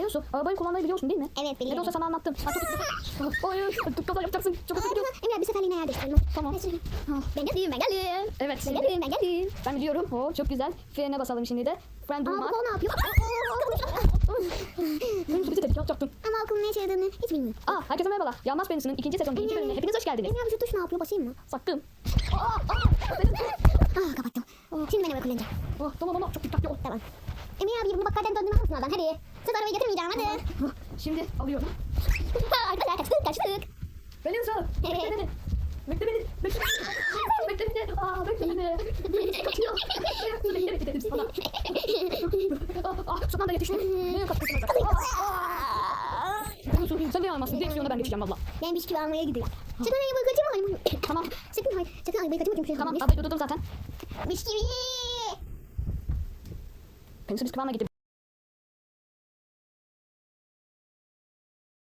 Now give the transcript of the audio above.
Peyosu arabayı kullanmayı biliyorsun değil mi? Evet Ne de biliyorum. olsa sana anlattım. Ha, çok Hayır. Kaza yapacaksın. Çok hızlı gidiyorsun. Emre bir seferliğine yer değiştirelim. Tamam. Ben geldim ben geldim. Evet. Ben geldim ben geldim. ben biliyorum. O çok güzel. Frene basalım şimdi de. Fren Aa bu durma. kol ne yapıyor? Benim gibi tehlike yapacaktım. Ama okulun ne işe yaradığını hiç bilmiyorum. Aa, herkese merhabalar. Yanmaz Penisi'nin ikinci sezon birinci bölümüne hepiniz hoş geldiniz. Emre abi şu tuş ne yapıyor? Basayım mı? Sakın. Aa kapattım. Şimdi ben eve kullanacağım. Oh, tamam ama çok dikkatli ol. Tamam. Emre abi bunu bakkalden döndürmez misin oradan? Hadi. Siz arabayı getirmeyeceğim hadi. Şimdi alıyorum. Arkadaşlar kaçtık kaçtık. Pelin Bekle beni. Bekle beni. Bekle beni. Bekle beni. Aa, bekle beni. Kaçıyor. Bekle beni dedim sana. Ah, son anda yetiştim. Ne kaçıyorsun? Sen de yanılmazsın. Direksiyona ben geçeceğim valla. Ben bisküvi almaya gidiyorum. Sakın arabayı kaçırma. Tamam. Sakın hayır. Sakın arabayı kaçırma şey Tamam. Arabayı durdurdum zaten. Bisküvi. Penis'i biz kıvamına getirdik.